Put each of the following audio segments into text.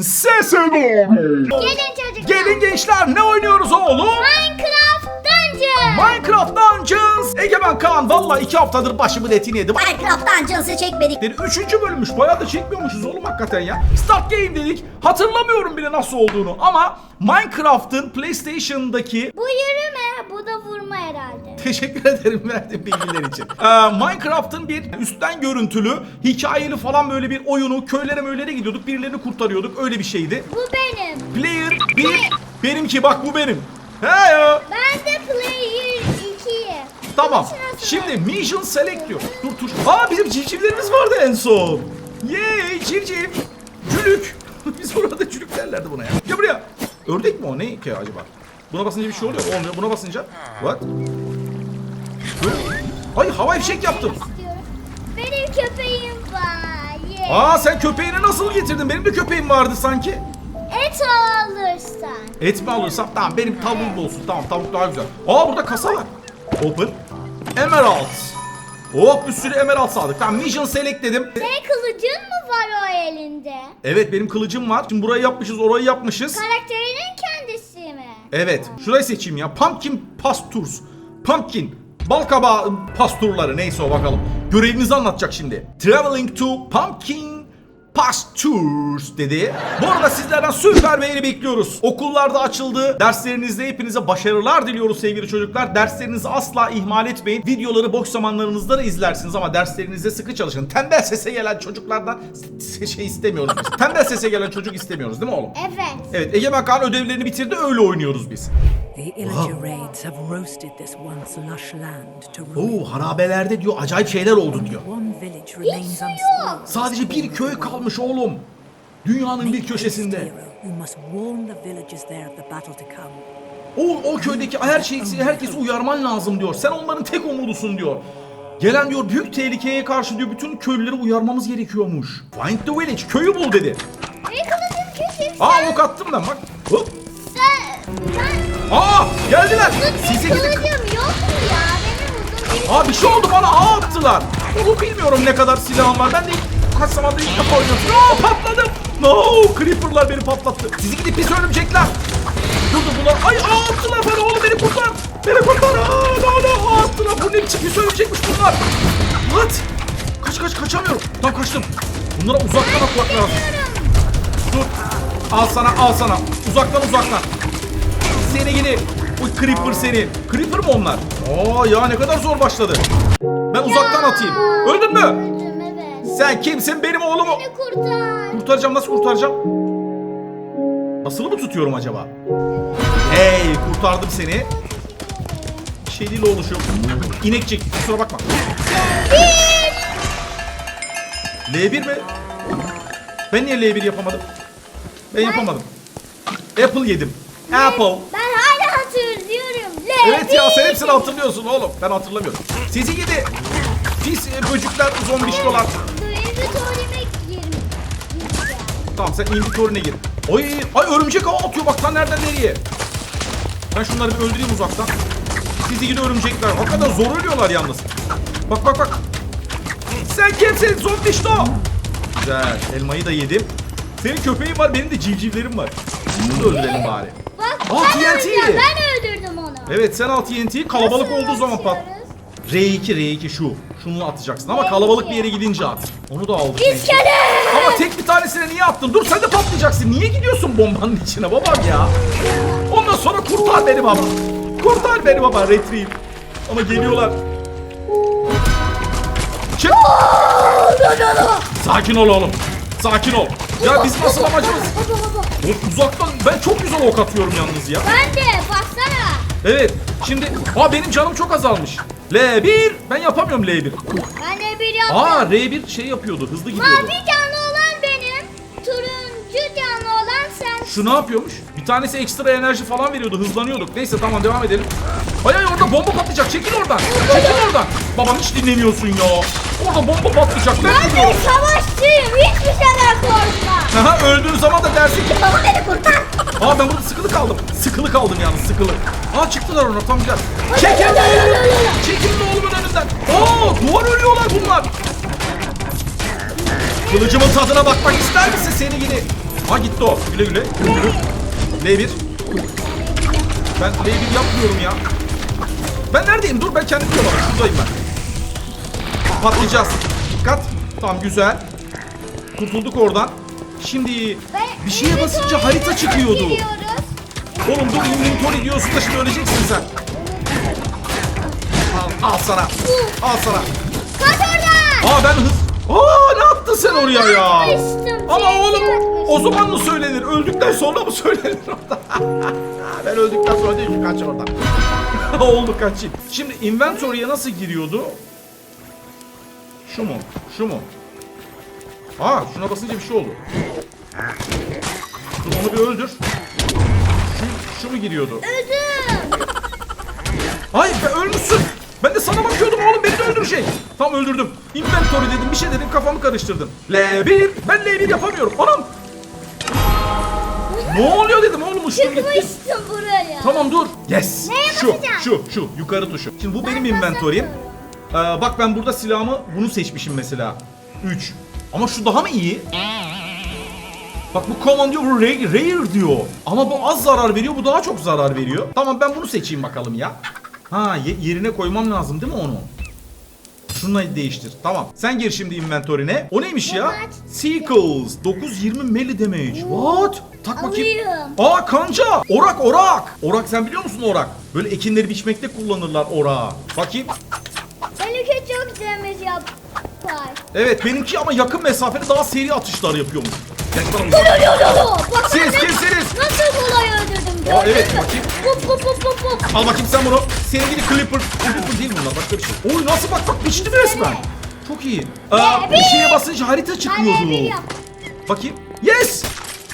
Sese doğru. Gelin çocuklar. Gelin gençler ne oynuyoruz oğlum? Minecraft. Minecraft Dungeons. Egemen Kaan valla iki haftadır başımın etini yedi. Minecraft Dungeons'ı çekmedik. Dedi, Üçüncü bölümmüş. Bayağı da çekmiyormuşuz oğlum hakikaten ya. Start game dedik. Hatırlamıyorum bile nasıl olduğunu. Ama Minecraft'ın PlayStation'daki Bu yürüme, bu da vurma herhalde. Teşekkür ederim verdiğin bilgiler için. Ee, Minecraft'ın bir üstten görüntülü, hikayeli falan böyle bir oyunu. Köylere möylere gidiyorduk, birilerini kurtarıyorduk. Öyle bir şeydi. Bu benim. Player 1, benimki bak bu benim. He ya. Ben de player 2'yi. Tamam. Şimdi Mission Select diyor. Dur dur. Aa bizim civcivlerimiz vardı en son. Yay civciv. Cülük. Biz orada cülük derlerdi buna ya. Gel buraya. Ördek mi o? Ne ki acaba? Buna basınca bir şey oluyor. Olmuyor. Buna basınca. What? Ay hava fişek yaptım. Benim köpeğim var. Yeah. Aa sen köpeğini nasıl getirdin? Benim de köpeğim vardı sanki. Et alırsan. Et mi alırsam? Tamam benim tavuğum olsun. Tamam tavuk daha güzel. Aa burada kasa var. Open. Emeralds. Oh bir sürü emerald aldık. Tamam mission select dedim. Senin kılıcın mı var o elinde? Evet benim kılıcım var. Şimdi burayı yapmışız, orayı yapmışız. Karakterinin kendisi mi? Evet. Şurayı seçeyim ya. Pumpkin Pastures. Pumpkin. Balkabağı pasturları neyse o bakalım. Görevimizi anlatacak şimdi. Traveling to Pumpkin Pastures dedi. Bu arada sizlerden süper beğeni bekliyoruz. Okullarda açıldı. Derslerinizde hepinize başarılar diliyoruz sevgili çocuklar. Derslerinizi asla ihmal etmeyin. Videoları boş zamanlarınızda da izlersiniz ama derslerinizde sıkı çalışın. Tembel sese gelen çocuklardan şey istemiyoruz biz. Tembel sese gelen çocuk istemiyoruz değil mi oğlum? Evet. Evet Egemen Kaan ödevlerini bitirdi öyle oynuyoruz biz. The Illager raids have roasted this once lush land to ruin. Oo harabelerde diyor acayip şeyler oldu diyor. Sadece bir köy kalmış oğlum. Dünyanın bir köşesinde. O, o köydeki her şeyi herkesi uyarman lazım diyor. Sen onların tek umudusun diyor. Gelen diyor büyük tehlikeye karşı diyor bütün köylüleri uyarmamız gerekiyormuş. Find the village. Köyü bul dedi. Aa ok attım ben bak. Hop. Sen, sen Aa geldiler. uzun Size bir gidin. kılıcım yok mu ya? Benim uzun bir Aa bir şey oldu bana ağ attılar. Onu bilmiyorum ne kadar silahım var. Ben de kaç zamandır ilk defa oynuyorum. No patladım. No Creeper'lar beni patlattı. Sizi gidip pis örümcekler. Dur dur bunlar. Ay ağ attılar bana oğlum beni kurtar. Beni kurtar. Aa no no ağ attılar. Bu ne biçim pis örümcekmiş bunlar. What? Kaç kaç kaçamıyorum. Tam kaçtım. Bunlara uzaktan atmak lazım. Dur. Al sana al sana. Uzaktan uzaktan. Seni gidi. Bu Creeper seni. Creeper mı onlar? Aa ya ne kadar zor başladı. Ben uzaktan atayım. Öldün mü? Sen kimsin benim oğlumu? Beni kurtar. Kurtaracağım nasıl kurtaracağım? Nasıl mı tutuyorum acaba? Hey kurtardım seni. Bir şey değil oluşuyor. İnekçik kusura bakma. L1 mi? Ben niye L1 yapamadım? Ben yapamadım. Apple yedim. Apple. Ben hala hatırlıyorum. Evet ya sen hepsini hatırlıyorsun oğlum. Ben hatırlamıyorum. Sizi gidi. Pis e, böcükler, zombişkolar. Tamam sen inventörüne gir. Ay, ay örümcek ağı atıyor bak lan nereden nereye. Ben şunları bir öldüreyim uzaktan. Sizi gidi örümcekler. Hakikaten zor ölüyorlar yalnız. Bak bak bak. Sen kimsin zombişto? Güzel. Elmayı da yedim. Senin köpeğin var, benim de civcivlerim var. Bunu da öldürelim bari. Bak Aa, ben TNT. öldürdüm. Ben öldürdüm onu. Evet sen al TNT'yi kalabalık Nasıl olduğu zaman pat. Atıyoruz? R2 R2 şu. Şunu atacaksın ama R2. kalabalık bir yere gidince at. Onu da aldık. neyse. İskelet. Ama tek bir tanesine niye attın? Dur sen de patlayacaksın. Niye gidiyorsun bombanın içine babam ya? Ondan sonra kurtar beni baba. Kurtar beni baba retrieve. Ama geliyorlar. Çık. Sakin ol oğlum. Sakin ol. Ya bizim asıl amacımız... Baba baba. Oğlum uzaktan ben çok güzel ok atıyorum yalnız ya. Ben de baksana. Evet. Şimdi aa benim canım çok azalmış. L1 ben yapamıyorum L1. Ben de bir yaptım. Aa R1 şey yapıyordu. Hızlı gidiyordu. Mavi canlı olan benim. Turuncu canlı olan sen. Şu ne yapıyormuş? Bir tanesi ekstra enerji falan veriyordu. Hızlanıyorduk. Neyse tamam devam edelim. Ay ay orada bomba patlayacak. Çekil oradan. Çekil oradan. Babam hiç dinlemiyorsun ya. Orada bomba patlayacak. Ben Ben de savaşçıyım. Hiçbir şeyden korkma. Aha öldüğün zaman da dersin ki Baba beni kurtar. Aa ben burada sıkılı kaldım. Sıkılı kaldım yalnız sıkılı. Aa çıktılar ona tam güzel. Çekil oğlumun. Çekil oğlumun önünden. Aa duvar örüyorlar bunlar. Kılıcımın tadına bakmak ister misin seni gidi? Ha gitti o. Güle güle. Yürü. L1. Ben L1 yapmıyorum ya. Ben neredeyim? Dur ben kendim yapamam. Şuradayım ben. Patlayacağız. Dikkat. Tamam güzel. Kurtulduk oradan. Şimdi bir şeye basınca harita çıkıyordu. Giriyoruz. Oğlum dur inventory diyorsun da şimdi öleceksin sen. Al, al sana. Al sana. Kaç oradan. Aa ben hız... Aa ne yaptın sen oraya ya? Atmıştım, Ama şey oğlum atmıştım. o zaman mı söylenir? Öldükten sonra mı söylenir orada? ben öldükten sonra değil ki kaç oradan. Oldu kaçayım. Şimdi inventory'e nasıl giriyordu? Şu mu? Şu mu? Aa şuna basınca bir şey oldu. Dur onu bir öldür. Şu, şu mu giriyordu? Öldüm. Hayır be ölmüşsün. Ben de sana bakıyordum oğlum beni de öldürecek. Tam öldürdüm. Inventory dedim bir şey dedim kafamı karıştırdım. L1. Ben L1 yapamıyorum. Anam. ne oluyor dedim oğlum uçtum gitti. Çıkmıştım buraya. Tamam dur. Yes. Neye şu, basacağım? şu, şu. Yukarı tuşu. Şimdi bu benim Ben inventory'im. Ee, bak ben burada silahımı bunu seçmişim mesela. 3. Ama şu daha mı iyi? Bak bu command diyor, bu rare, diyor. Ama bu az zarar veriyor, bu daha çok zarar veriyor. Tamam ben bunu seçeyim bakalım ya. Ha ye- yerine koymam lazım değil mi onu? Şununla değiştir. Tamam. Sen gir şimdi inventory'ne. O neymiş ya? Sequels. 920 melee damage. What? Tak bakayım. Aa kanca. Orak orak. Orak sen biliyor musun orak? Böyle ekinleri biçmekte kullanırlar orağı. Bakayım. Benimki çok temiz yapar. Evet benimki ama yakın mesafede daha seri atışlar yapıyormuş. Siz de kimsiniz? Nasıl kolay öldürdüm gördün Aa, evet, mü? bakayım. Pup pup pup pup pup. Al bakayım sen bunu. Senin gibi Clipper. Clipper değil bunlar başka bir şey. Oy nasıl bak bak biçtim resmen. Çok iyi. Aa, bir şeye basınca harita Ben çıkıyordu. bir yap. Bakayım. Yes.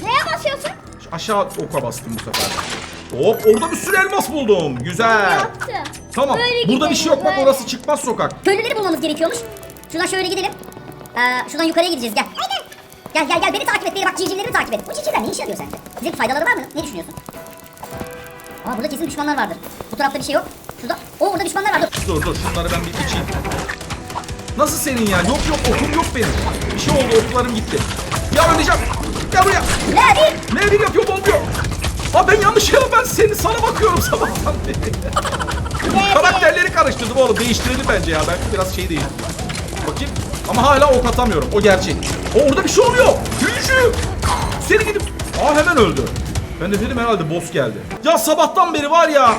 Neye basıyorsun? Aşağı oka bastım bu sefer. Hop orada bir sürü elmas buldum. Güzel. Yaptı. Tamam. Böyle Burada bir şey yok. gidelim, Bak böyle. orası çıkmaz sokak. Köylüleri bulmamız gerekiyormuş. Şuradan şöyle gidelim. Ee, şuradan yukarıya gideceğiz gel. Gel gel gel beni takip et. Beni bak civcivlerimi takip et. Bu civcivler ne işe yarıyor sence? Bize bir faydaları var mı? Ne düşünüyorsun? Aa burada kesin düşmanlar vardır. Bu tarafta bir şey yok. Şurada. Oo orada düşmanlar var. Dur. Dur dur şunları ben bir içeyim. Nasıl senin ya? Yok yok okum yok benim. Bir şey oldu oklarım gitti. Ya öleceğim. Gel buraya. Ne bir? Ne bir yapıyorum olmuyor. Aa ben yanlış ya ben seni sana bakıyorum sabahtan beri. Karakterleri karıştırdım oğlum değiştirelim bence ya ben biraz şey değiştirdim. Bakayım ama hala ok atamıyorum o gerçek. O orada bir şey oluyor. Büyücü. Seni gidip aa hemen öldü. Ben de dedim herhalde boss geldi. Ya sabahtan beri var ya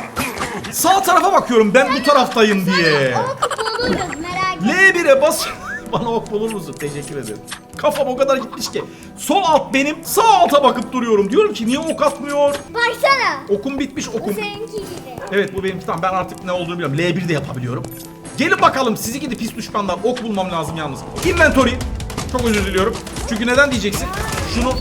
sağ tarafa bakıyorum ben bu taraftayım diye. Ok buluruz merak etme. L1'e bas. Bana ok bulur musun? Teşekkür ederim. Kafam o kadar gitmiş ki. Sol alt benim, sağ alta bakıp duruyorum. Diyorum ki niye ok atmıyor? Baksana. Okum bitmiş Bu okum. seninki gibi. Evet bu benim tamam ben artık ne olduğunu biliyorum. L1 de yapabiliyorum. Gelin bakalım sizi gidi pis düşmanlar. Ok bulmam lazım yalnız. Inventory. Çok özür diliyorum. Çünkü neden diyeceksin? Şunu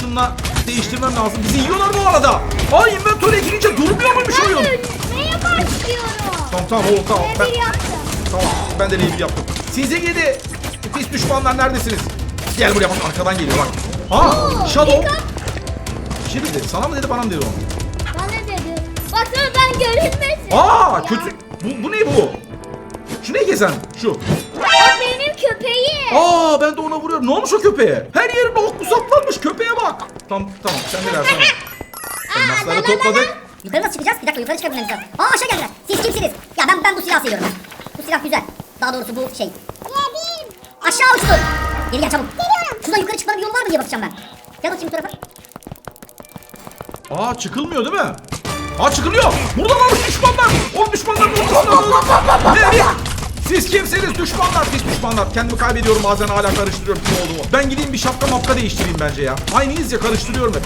şunla değiştirmem lazım. Bizi yiyorlar bu arada. Aa inventory'e girince durmuyor muymuş Ben oyun? neye başlıyorum? Tamam tamam oğlum tamam. Ne Ben, bir yaptım. Tamam ben de L1 yaptım. Size gidi. Pis düşmanlar neredesiniz? Gel buraya bak arkadan geliyor bak. Aa Oo, Shadow. Bir şey dedi. Sana mı dedi bana mı dedi o? Bana dedi. Baksana ben görünmesin. Aa kötü. Bu, bu ne bu? Şu ne gezen? Şu. O benim köpeğim. Aa ben de ona vuruyorum. Ne olmuş o köpeğe? Her yerine ok saplanmış köpeğe bak. Tamam tamam sen de versene. Elmasları topladık. Yukarı nasıl çıkacağız? Bir dakika yukarı çıkabilmemiz lazım. Aa aşağı geldiler. Siz kimsiniz? Ya ben ben bu silahı seviyorum. Bu silah güzel. Daha doğrusu bu şey. Aşağı uçtu. Geri gel çabuk. Geliyorum. Şuradan yukarı çıkmanın bir yolu var mı diye bakacağım ben. Gel bakayım bu tarafa. Aa çıkılmıyor değil mi? Aa çıkılıyor. Buradan almış düşmanlar. Siz kimsiniz düşmanlar pis düşmanlar. Kendimi kaybediyorum bazen hala karıştırıyorum kim olduğumu. Ben gideyim bir şapka mapka değiştireyim bence ya. Aynıyız ya karıştırıyorum hep.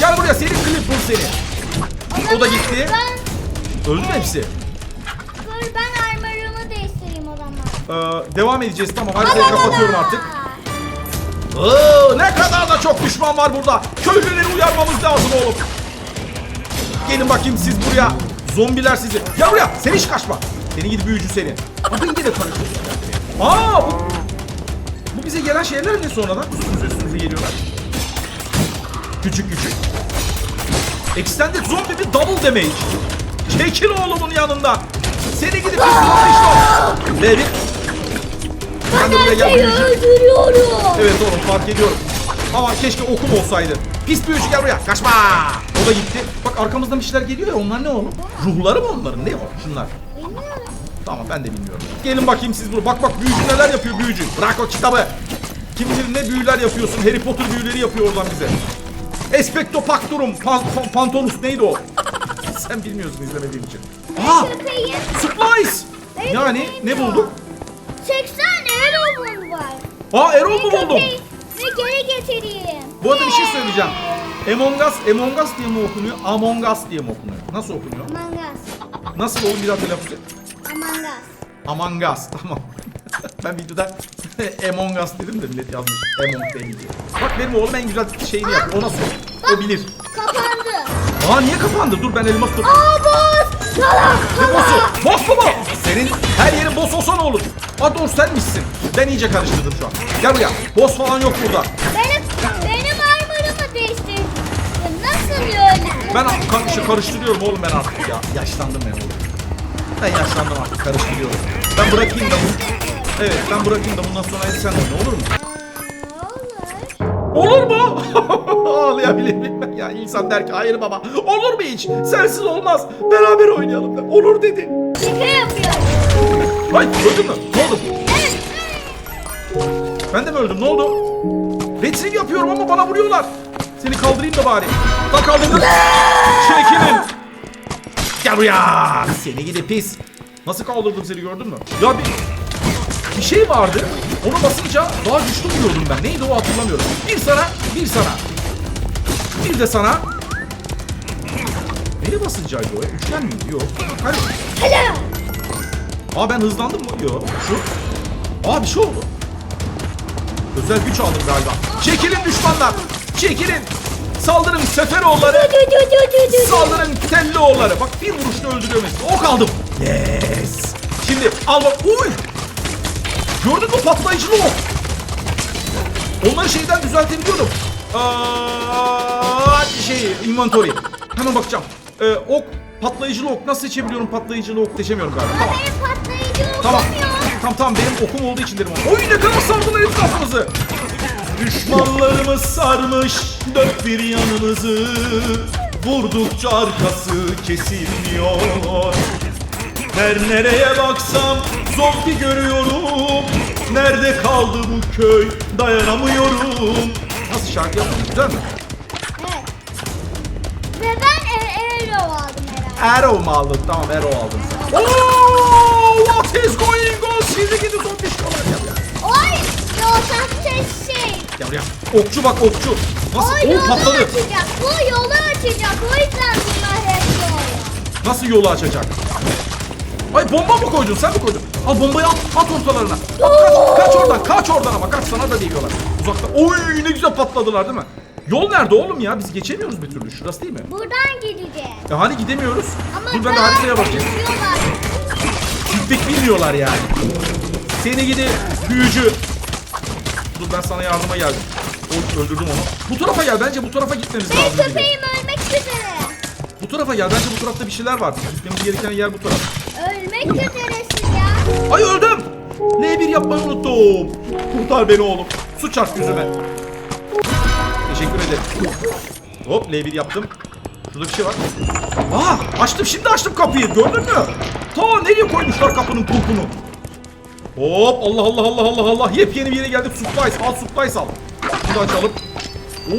Gel buraya seni Clipper seni. O da gitti. Ben, Öldü mü hepsi? dur ben armorumu değiştireyim o zaman. Ee, devam edeceğiz tamam haritayı kapatıyorum artık. Oo, ne kadar da çok düşman var burada. Köylüleri uyarmamız lazım oğlum. Gelin bakayım siz buraya. Zombiler sizi. Gel buraya. Sen hiç kaçma. Seni gidi büyücü seni. Bakın yine karışıyorsun. Aa bu, bu bize gelen şeyler ne sonradan? Üstümüze üstümüze geliyorlar. Küçük küçük. Extended zombi bir double damage. Çekil oğlumun yanından. Seni gidip sürü işte. Bir. Ben de buraya gel büyücü. öldürüyorum. Evet oğlum fark ediyorum. Ama keşke okum olsaydı. Pis büyücü gel buraya. Kaçma. O da gitti. Bak arkamızdan bir şeyler geliyor ya. Onlar ne oğlum? Ruhları mı onların? Ne o? Şunlar. Tamam ben de bilmiyorum. Gelin bakayım siz bunu. Bak bak büyücü neler yapıyor büyücü. Bırak o kitabı. Kim bilir ne büyüler yapıyorsun. Harry Potter büyüleri yapıyor oradan bize. Expecto Pactorum. Pan- pan- Pantonus neydi o? Sen bilmiyorsun izlemediğin için. Aa! Supplies! Yani ne bulduk? 80 Erol'un var. Aa Erol mu buldum? Ve geri getireyim. Bu arada bir şey söyleyeceğim. Among Us, Among Us diye mi okunuyor? Among Us diye mi okunuyor? Nasıl okunuyor? Among Us. Nasıl oğlum bir daha telaffuz et. Among Us. Among Us tamam. ben videoda Among Us dedim de millet yazmış. Among değil diye. Bak benim oğlum en güzel şeyini yapıyor. O nasıl? O bilir. Kapandı. Aa niye kapandı? Dur ben elmas tut. Aa boss. Salak. Ne boss'u? Boss mu bu? Senin her yerin boss olsa ne olur? Aa doğru senmişsin. Ben iyice karıştırdım şu an. Gel buraya. Boss falan yok burada. Benim, benim armorumu değiştirdin. Nasıl öyle? Ben ka- karıştırıyorum oğlum ben artık ya. Yaşlandım ben oğlum. Ben yaşlandım artık karıştırıyorum. Ben bırakayım da bunu. Evet ben bırakayım da bundan sonra sen oyna olur mu? Olur. Olur mu? Ağlayabilir miyim ben ya? İnsan der ki hayır baba. Olur mu hiç? Sensiz olmaz. Beraber oynayalım. der. Olur dedi. Şaka yapıyorum. Ay öldün mü? Ne oldu? Evet. Ben de mi öldüm? Ne oldu? Retrieve yapıyorum ama bana vuruyorlar. Seni kaldırayım da bari. Tam kaldırdım. Çekilin. Gel buraya. Seni gidi pis. Nasıl kaldırdım seni gördün mü? Ya bir, bir şey vardı. Onu basınca daha güçlü vuruyordum ben. Neydi o hatırlamıyorum. Bir sana, bir sana. Bir de sana. Neye basıncaydı o? ya? Üçgen miydi? Yok. Hayır. Hello. Aa ben hızlandım mı? Yok. Şu. Aa bir şey oldu. Özel güç aldım galiba. Çekilin düşmanlar. Çekilin. Saldırın Seferoğulları. Saldırın Telloğulları. Bak bir vuruşta öldürüyorum hepsini. Ok aldım. Yes. Şimdi al bak. Uy. Gördün mü patlayıcılı ok. Onları şeyden düzeltebiliyorum. Aa, şey inventory. Hemen bakacağım. Ee, ok patlayıcılı ok nasıl seçebiliyorum patlayıcılı ok seçemiyorum galiba. Ama Tamam. benim patlayıcı Tamam. Tamam tamam benim okum olduğu için derim onu. Oy ne kadar sardılar etrafımızı. Düşmanlarımız sarmış dört bir yanımızı. Vurdukça arkası kesilmiyor. Her nereye baksam zombi görüyorum. Nerede kaldı bu köy dayanamıyorum. Nasıl şarkı yaptın güzel mi? Evet. Ve ben e Erol aldım herhalde. Arrow mu aldın? Tamam Arrow aldın sen. Oh, what is going on? Sizi gidi Ya buraya. Okçu bak okçu. Nasıl? O O patladı. açacak. Bu yolu açacak. O yüzden bunlar hep. Nasıl yolu açacak? Ay bomba mı koydun? Sen mi koydun? Al bombayı at, at ortalarına. At, kaç, kaç oradan, kaç oradan ama kaç sana da değiyorlar. Uzakta. Oy ne güzel patladılar değil mi? Yol nerede oğlum ya? Biz geçemiyoruz bir türlü. Şurası değil mi? Buradan gideceğiz. Ya hani gidemiyoruz. Ama Dur ben de haritaya bakayım. Gidiyorlar. Gitmek bilmiyorlar yani. Seni gidi büyücü. Dur ben sana yardıma geldim. Oy, öldürdüm onu. Bu tarafa gel. Bence bu tarafa gitmemiz lazım. Benim gibi. köpeğim ölmek üzere. Bu tarafa gel. Bence bu tarafta bir şeyler var. Gitmemiz gereken yer bu taraf. Ölmek üzeresin ya. Ay öldüm. L1 yapmayı unuttum. Kurtar beni oğlum. Su çarp yüzüme. Teşekkür ederim. Hop L1 yaptım. Şurada bir şey var. Aa açtım şimdi açtım kapıyı gördün mü? Ta nereye koymuşlar kapının kulpunu? Hop Allah Allah Allah Allah Allah yepyeni bir yere geldik supplies al supplies al. Şunu da açalım.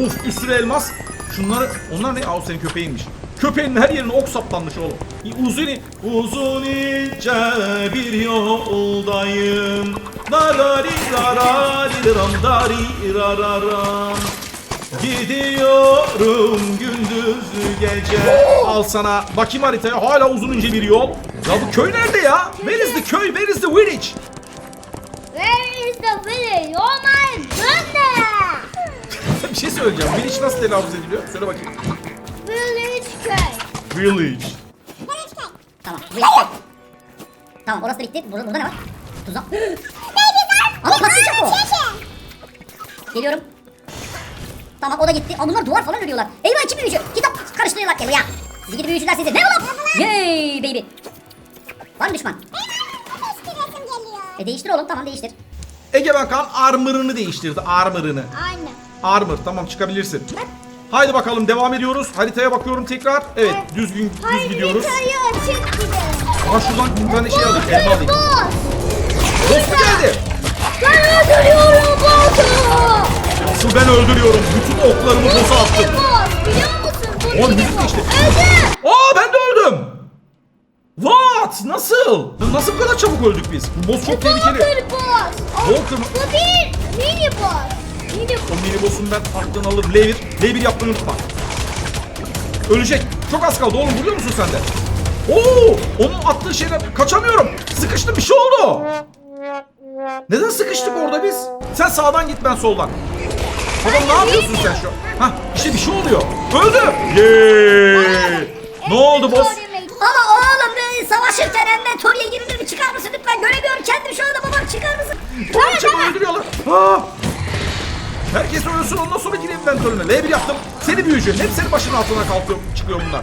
Of bir sürü elmas. Şunları onlar ne? Aa senin köpeğinmiş. Köpeğin her yerine ok saplanmış oğlum. Uzun uzun ince bir yoldayım. Darari darari ram dari rararam. Gidiyorum gündüz gece. Al sana. Bakayım haritaya. Hala uzun ince bir yol. Ya bu köy nerede ya? Where is the köy? Where is the village? İs the village? Oh my goodness. bir şey söyleyeceğim. Village nasıl telaffuz ediliyor? Söyle bakayım. Village köy. Village. Tamam. Bu işte. Tamam orası da bitti. Burada, burada ne var? Tuzak. Ama patlayacak o. Geliyorum. Tamam o da gitti. Aa bunlar duvar falan örüyorlar. Eyvah iki büyücü. Kitap karıştırıyorlar. Gel buraya. Sizi gidi büyücüler sizi. Ne oğlum? Yay baby. Var mı düşman? E değiştir oğlum tamam değiştir. Egemen Kan armor'ını değiştirdi. Armor'ını. Aynen. Armor tamam çıkabilirsin. Haydi bakalım devam ediyoruz. Haritaya bakıyorum tekrar. Evet düzgün düz gidiyoruz. Haritayı açık gidelim. Aha şuradan bir tane şey aldık. Elma alayım. Boss. Dost mu geldi? Ben öldürüyorum boss'u. Asıl ben öldürüyorum. Bütün oklarımı boza attım. Boss biliyor musun? Bu Oğlum, işte. Öldü. Aa ben de öldüm. What? Nasıl? Nasıl bu kadar çabuk öldük biz? Bu boss çok tehlikeli. Walker boss. O- Walker mı? Bu bir mini boss. Mini O mini boss'un ben aklını alırım. L1. L1 yapmayı unutma. Ölecek. Çok az kaldı oğlum biliyor musun sen de? Oo! Onun attığı şeyler kaçamıyorum. Sıkıştım bir şey oldu. Neden sıkıştık orada biz? Sen sağdan git ben soldan. Babam ne yapıyorsun sen şu an? Hah işte bir şey oluyor. Öldü. Yeee. Ne oldu boss? Ama oğlum ben savaşırken inventory'e girilir mi çıkar mısın lütfen göremiyorum kendimi şu anda babam çıkar mısın? Oğlum çabuk öldürüyorlar. Ha! Herkes ölsün ondan sonra gireyim inventörüne. L1 yaptım. Seni büyücü. Hep senin başının altına kalkıyor, çıkıyor bunlar.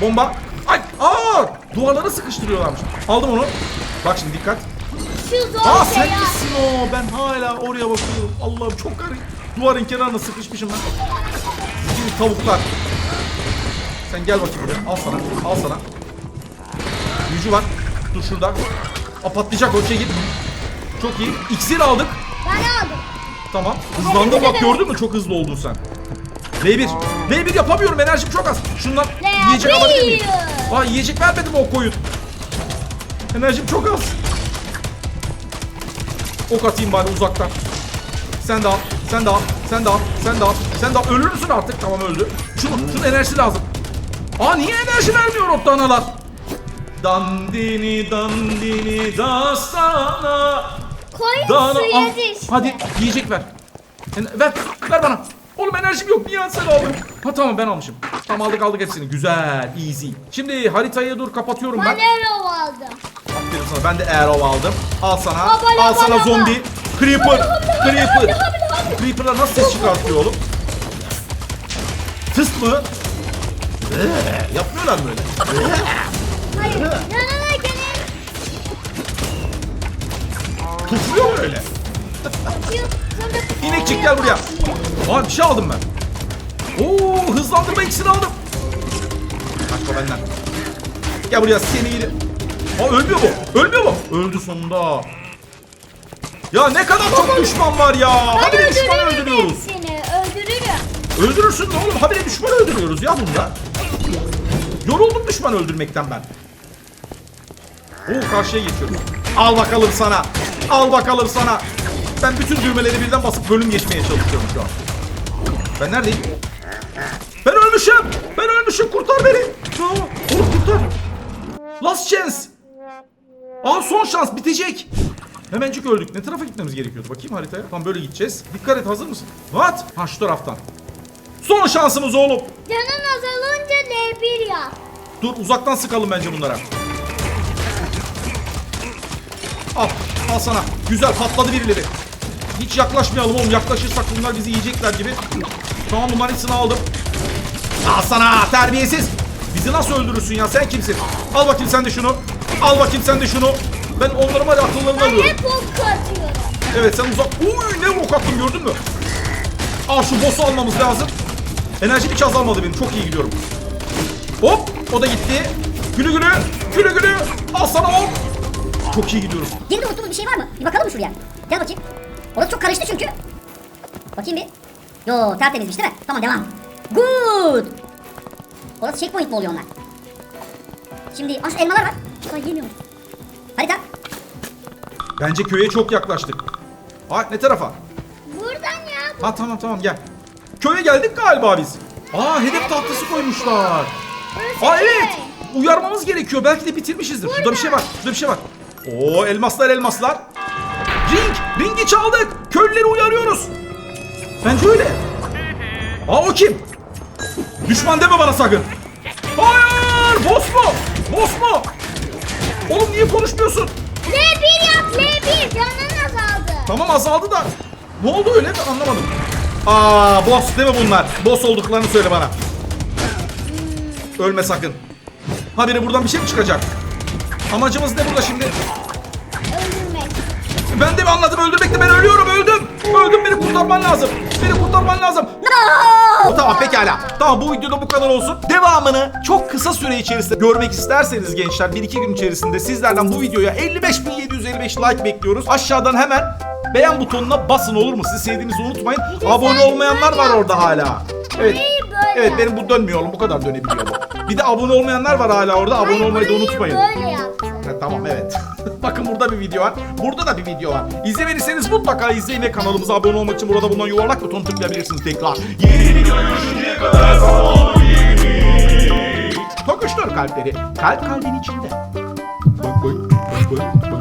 Bomba. Ay! Aa! Duvarlara sıkıştırıyorlarmış. Aldım onu. Bak şimdi dikkat. Şu zor Aa şey sen ya. misin o? Ben hala oraya bakıyorum. Allah'ım çok garip. Duvarın kenarına sıkışmışım ben. Şimdi tavuklar. Sen gel bakayım buraya. Al sana. Al sana. Büyücü var. Dur şurada. Aa patlayacak o şey git. Çok iyi. İksir aldık. Ben aldım. Tamam. Hızlandın bak gördün mü? Çok hızlı oldun sen. L1. L1 yapamıyorum. Enerjim çok az. Şundan L1. yiyecek alabilir miyim? Aa yiyecek vermedim o koyun. Enerjim çok az. Ok atayım bari uzaktan. Sen de al. Sen de al. Sen de al. Sen de al. Sen de al. Ölür müsün artık? Tamam öldü. Şunu, şunun enerjisi lazım. Aa niye enerji vermiyor o danalar? Dandini dandini dastana. Koyun Dana suya al. düştü. Hadi yiyecek ver. En- Ver, ver bana. Oğlum enerjim yok. Niye sen aldın? Ha tamam ben almışım. Tamam aldık aldık hepsini. Güzel, easy. Şimdi haritayı dur kapatıyorum ben. Arrow aldım. Aferin sana. Ben de arrow aldım. Al sana. Baba, al baba, sana baba. zombi. Creeper. Creeper. Creeper'lar nasıl ses çıkartıyor oğlum? Tıst mı? Ee, yapmıyorlar mı öyle? Hayır. Yanına gelin. Tufluyor mu öyle? Sonra İnekçik gel buraya. Aa bir şey aldım ben. Oo hızlandırma iksiri aldım. Kaçma benden. Gel buraya seni yedi. Aa ölmüyor bu. Ölmüyor bu. Öldü sonunda. Ya ne kadar çok düşman var ya. Ben Habire düşman öldürürüm öldürüyoruz. hepsini. Öldürürüm. Öldürürsün ne oğlum? Habire düşman öldürüyoruz ya bunda. Yoruldum düşman öldürmekten ben. Oo karşıya geçiyorum. Al bakalım sana. Al bakalım sana. Ben bütün düğmeleri birden basıp bölüm geçmeye çalışıyorum şu an. Ben neredeyim? Ben ölmüşüm. Ben ölmüşüm. Kurtar beni. Oğlum kurtar. Last chance. Aa son şans bitecek. Hemencik öldük. Ne tarafa gitmemiz gerekiyordu? Bakayım haritaya. Tam böyle gideceğiz. Dikkat et hazır mısın? What? Ha şu taraftan. Son şansımız oğlum. Canın azalınca L1 yap. Dur uzaktan sıkalım bence bunlara. Al. Al sana. Güzel patladı birileri. Hiç yaklaşmayalım oğlum. Yaklaşırsak bunlar bizi yiyecekler gibi. Tamam bunların hepsini aldım. Al sana terbiyesiz. Bizi nasıl öldürürsün ya sen kimsin? Al bakayım sen de şunu. Al bakayım sen de şunu. Ben onların ya akıllarını Ben alıyorum. hep ok atıyorum. Evet sen uzak. Uy ne ok attım gördün mü? Al şu boss'u almamız lazım. Enerjim hiç azalmadı benim. Çok iyi gidiyorum. Hop o da gitti. Gülü gülü. Gülü gülü. Al sana ok. Çok iyi gidiyorum. Geride unuttuğumuz bir şey var mı? Bir bakalım mı şuraya? Gel bakayım. Orası çok karıştı çünkü. Bakayım bir. Yo tertemizmiş değil mi? Tamam devam. Good. Orası checkpoint mi oluyor onlar? Şimdi aş elmalar var. Ay yemiyorum. Harita. Bence köye çok yaklaştık. Aa ne tarafa? Buradan ya. Ha tamam tamam gel. Köye geldik galiba biz. Aa hedef tahtası koymuşlar. Aa evet. Uyarmamız gerekiyor. Belki de bitirmişizdir. Şurada bir şey var. Şurada bir şey var. Oo elmaslar elmaslar. Ring. Ringi çaldık. Köylüleri uyarıyoruz. Bence öyle. Aa o kim? Düşman deme bana sakın. Hayır. Boss mu? Boss mu? Oğlum niye konuşmuyorsun? L1 yap L1. Canın azaldı. Tamam azaldı da. Ne oldu öyle anlamadım. Aa boss değil mi bunlar? Boss olduklarını söyle bana. Ölme sakın. Habire buradan bir şey mi çıkacak? Amacımız ne burada şimdi? Öldürmek. Ben de mi anladım öldürmekte ben ölüyorum öldüm. Öldüm beni kurtarman lazım. beni kurtarman lazım. No! Tamam pekala. Tamam bu videoda bu kadar olsun. Devamını çok kısa süre içerisinde görmek isterseniz gençler 1-2 gün içerisinde sizlerden bu videoya 55.755 like bekliyoruz. Aşağıdan hemen beğen butonuna basın olur mu? Sizi sevdiğinizi unutmayın. Abone olmayanlar var orada hala. Evet. Burayı böyle Evet benim bu dönmüyor oğlum bu kadar dönebiliyor bu. Bir de abone olmayanlar var hala orada. Abone olmayı da unutmayın. Böyle yaptım. Ha, tamam evet. Bakın burada bir video var. Burada da bir video var. İzlemediyseniz mutlaka izleyin ve kanalımıza abone olmak için burada bulunan yuvarlak butonu tıklayabilirsiniz tekrar. Yeni video görüşünceye kadar yeni. Tokuştur kalpleri. Kalp kalbin içinde. Bak bak bak bak bak